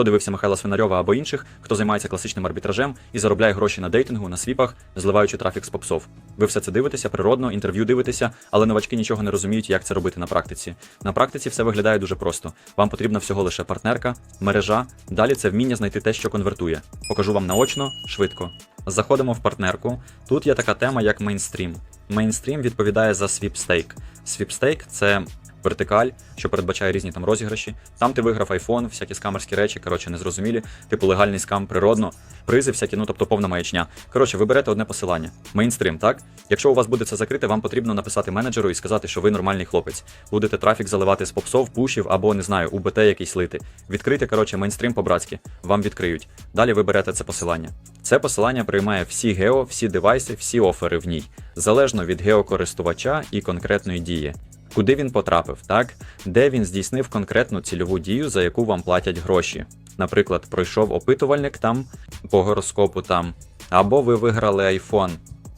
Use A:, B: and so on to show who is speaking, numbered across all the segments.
A: Хто дивився Михайла Свинарьова або інших, хто займається класичним арбітражем і заробляє гроші на дейтингу, на свіпах, зливаючи трафік з попсов. Ви все це дивитеся, природно, інтерв'ю дивитеся, але новачки нічого не розуміють, як це робити на практиці. На практиці все виглядає дуже просто. Вам потрібна всього лише партнерка, мережа. Далі це вміння знайти те, що конвертує. Покажу вам наочно, швидко. Заходимо в партнерку. Тут є така тема, як мейнстрім. Мейнстрім відповідає за свіпстейк. Свіпстейк це вертикаль, що передбачає різні там розіграші. Там ти виграв iPhone, всякі скамерські речі, коротше, незрозумілі, типу легальний скам природно, призи всякі, ну тобто повна маячня. Коротше, ви берете одне посилання. Мейнстрім, так? Якщо у вас буде це закрите, вам потрібно написати менеджеру і сказати, що ви нормальний хлопець. Будете трафік заливати з попсов, пушів або не знаю, УБТ якийсь лити. Відкрийте, коротше, мейнстрім по-братськи, вам відкриють. Далі ви берете це посилання. Це посилання приймає всі гео, всі девайси, всі офери в ній, залежно від геокористувача і конкретної дії. Куди він потрапив, так? Де він здійснив конкретну цільову дію, за яку вам платять гроші. Наприклад, пройшов опитувальник там по гороскопу там, або ви виграли iPhone.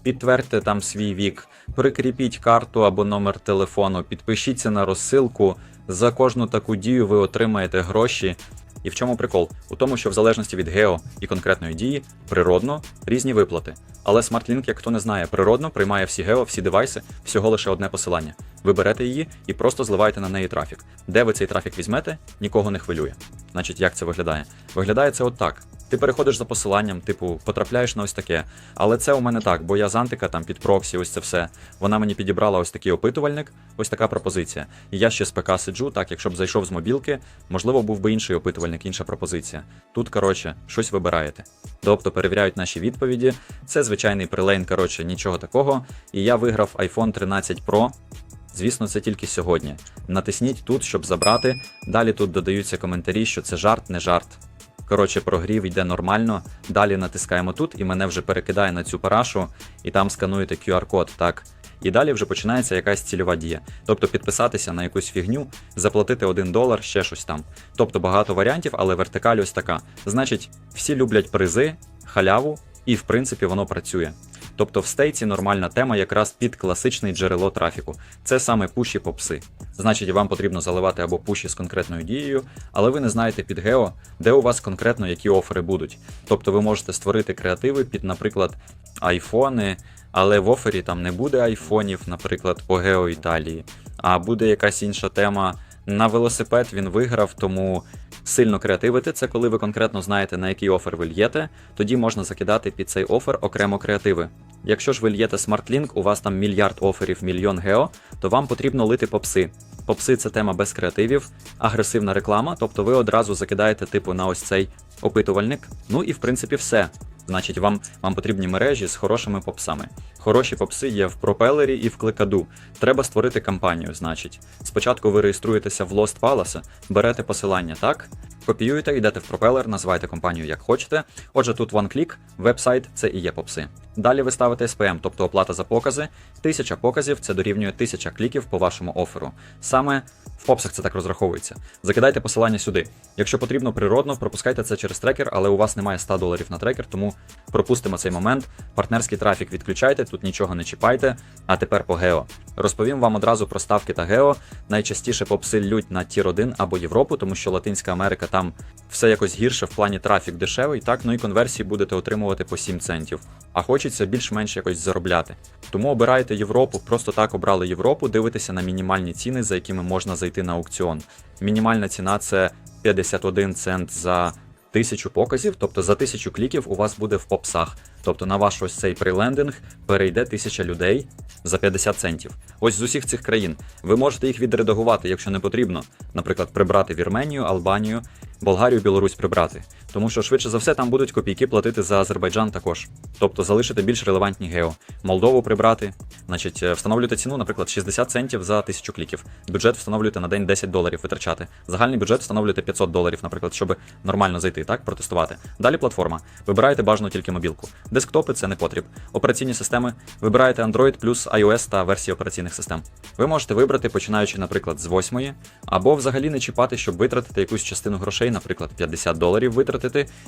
A: Підтвердьте там свій вік, прикріпіть карту або номер телефону, підпишіться на розсилку. За кожну таку дію ви отримаєте гроші. І в чому прикол? У тому, що в залежності від гео і конкретної дії, природно різні виплати. Але SmartLink, як хто не знає, природно приймає всі гео, всі девайси, всього лише одне посилання. Ви берете її і просто зливаєте на неї трафік. Де ви цей трафік візьмете, нікого не хвилює. Значить, як це виглядає? Виглядає це от так. Ти переходиш за посиланням, типу, потрапляєш на ось таке. Але це у мене так, бо я з Антика там під проксі, ось це все. Вона мені підібрала ось такий опитувальник, ось така пропозиція. І я ще з ПК сиджу, так, якщо б зайшов з мобілки, можливо, був би інший опитувальник, інша пропозиція. Тут, коротше, щось вибираєте. Тобто перевіряють наші відповіді. Це звичайний прилейн, коротше, нічого такого. І я виграв iPhone 13 Pro. Звісно, це тільки сьогодні. Натисніть тут, щоб забрати. Далі тут додаються коментарі, що це жарт, не жарт. Коротше, прогрів йде нормально. Далі натискаємо тут, і мене вже перекидає на цю парашу, і там скануєте QR-код, так. І далі вже починається якась цільова дія. Тобто підписатися на якусь фігню, заплатити 1 долар, ще щось там. Тобто багато варіантів, але вертикаль ось така. Значить, всі люблять призи, халяву, і в принципі воно працює. Тобто в стейці нормальна тема якраз під класичне джерело трафіку. Це саме пуші попси. Значить, вам потрібно заливати або пуші з конкретною дією, але ви не знаєте під гео, де у вас конкретно які офери будуть. Тобто ви можете створити креативи під, наприклад, айфони, але в офері там не буде айфонів, наприклад, по гео Італії, а буде якась інша тема. На велосипед він виграв, тому сильно креативити це коли ви конкретно знаєте, на який офер ви льєте, тоді можна закидати під цей офер окремо креативи. Якщо ж ви льєте SmartLink, у вас там мільярд оферів, мільйон гео, то вам потрібно лити попси. Попси це тема без креативів, агресивна реклама, тобто ви одразу закидаєте типу на ось цей опитувальник. Ну і в принципі все. Значить, вам, вам потрібні мережі з хорошими попсами. Хороші попси є в пропелері і в кликаду. Треба створити кампанію, значить. Спочатку ви реєструєтеся в Lost Palace, берете посилання, так? Копіюєте, йдете в пропелер, називаєте компанію як хочете. Отже, тут one click, веб-сайт це і є попси. Далі ви ставите SPM, тобто оплата за покази. Тисяча показів це дорівнює тисяча кліків по вашому оферу. Саме в попсах це так розраховується. Закидайте посилання сюди. Якщо потрібно природно, пропускайте це через трекер, але у вас немає 100 доларів на трекер, тому пропустимо цей момент. Партнерський трафік відключайте, тут нічого не чіпайте. А тепер по гео. Розповім вам одразу про ставки та гео. Найчастіше попси лють на Тір 1 або Європу, тому що Латинська Америка там все якось гірше в плані трафік дешевий, так, ну і конверсії будете отримувати по 7 центів. А хочеться більш-менш якось заробляти. Тому обирайте Європу, просто так обрали Європу, дивитеся на мінімальні ціни, за якими можна зайти на аукціон. Мінімальна ціна це 51 цент за тисячу показів, тобто за тисячу кліків у вас буде в попсах. Тобто на ваш ось цей прилендинг перейде тисяча людей за 50 центів. Ось з усіх цих країн. Ви можете їх відредагувати, якщо не потрібно. Наприклад, прибрати Вірменію, Албанію, Болгарію, Білорусь прибрати. Тому що швидше за все там будуть копійки платити за Азербайджан також. Тобто залишити більш релевантні гео. Молдову прибрати, значить, е, встановлюєте ціну, наприклад, 60 центів за тисячу кліків. Бюджет встановлюєте на день 10 доларів витрачати. Загальний бюджет встановлюєте 500 доларів, наприклад, щоб нормально зайти, так, протестувати. Далі платформа. Вибираєте бажано тільки мобілку. Десктопи це не потріб. Операційні системи. Вибираєте Android плюс iOS та версії операційних систем. Ви можете вибрати, починаючи, наприклад, з 8, або взагалі не чіпати, щоб витратити якусь частину грошей, наприклад, 50 доларів витратити,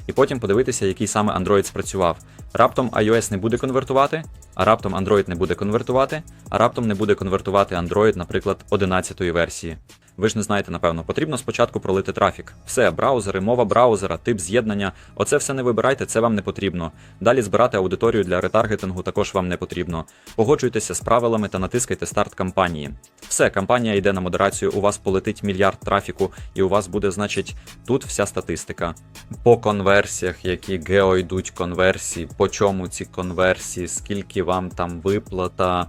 A: і потім подивитися, який саме Android спрацював. Раптом iOS не буде конвертувати, а раптом Android не буде конвертувати, а раптом не буде конвертувати Android, наприклад, 11-ї версії. Ви ж не знаєте, напевно, потрібно спочатку пролити трафік. Все, браузери, мова браузера, тип з'єднання. Оце все не вибирайте, це вам не потрібно. Далі збирати аудиторію для ретаргетингу також вам не потрібно. Погоджуйтеся з правилами та натискайте старт кампанії. Все, кампанія йде на модерацію, у вас полетить мільярд трафіку, і у вас буде, значить, тут вся статистика. По конверсіях, які гео йдуть конверсії, по чому ці конверсії, скільки вам там виплата.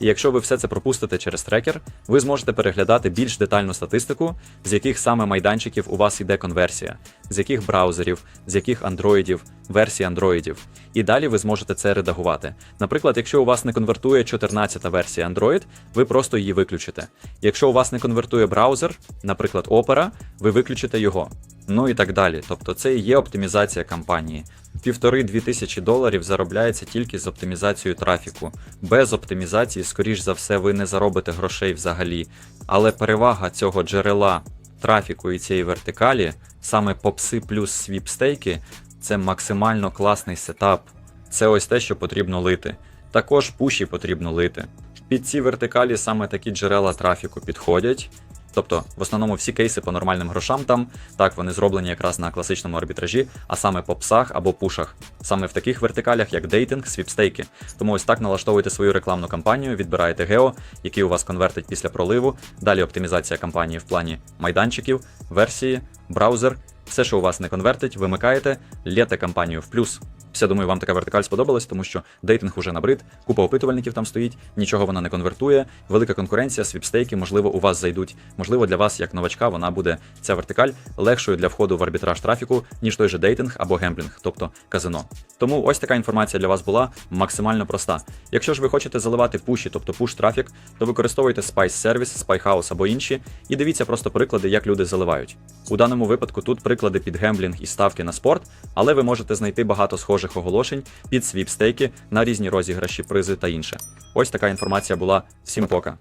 A: І якщо ви все це пропустите через трекер, ви зможете переглядати більш детальну статистику, з яких саме майданчиків у вас йде конверсія, з яких браузерів, з яких андроїдів, версій андроїдів. І далі ви зможете це редагувати. Наприклад, якщо у вас не конвертує 14-та версія Android, ви просто її виключите. Якщо у вас не конвертує браузер, наприклад, Opera, ви виключите його. Ну і так далі. Тобто це і є оптимізація кампанії. Півтори-дві тисячі доларів заробляється тільки з оптимізацією трафіку. Без оптимізації, скоріш за все, ви не заробите грошей взагалі. Але перевага цього джерела трафіку і цієї вертикалі, саме попси плюс свіпстейки, це максимально класний сетап. Це ось те, що потрібно лити. Також пуші потрібно лити. Під ці вертикалі саме такі джерела трафіку підходять. Тобто, в основному всі кейси по нормальним грошам там, так вони зроблені якраз на класичному арбітражі, а саме по псах або пушах, саме в таких вертикалях, як дейтинг, свіпстейки. Тому ось так налаштовуйте свою рекламну кампанію, відбираєте гео, який у вас конвертить після проливу. Далі оптимізація кампанії в плані майданчиків, версії, браузер. Все, що у вас не конвертить, вимикаєте, лєте кампанію в плюс. Все, думаю, вам така вертикаль сподобалась, тому що дейтинг уже набрид, купа опитувальників там стоїть, нічого вона не конвертує, велика конкуренція, свіпстейки, можливо, у вас зайдуть. Можливо, для вас, як новачка, вона буде ця вертикаль легшою для входу в арбітраж трафіку, ніж той же дейтинг або гемблінг, тобто казино. Тому ось така інформація для вас була максимально проста. Якщо ж ви хочете заливати пуші, тобто пуш трафік, то використовуйте Spice Service, SpyHouse або інші, і дивіться просто приклади, як люди заливають. У даному випадку тут приклади під гемблінг і ставки на спорт, але ви можете знайти багато схожих оголошень під свіпстейки на різні розіграші, призи та інше. Ось така інформація була. Всім пока.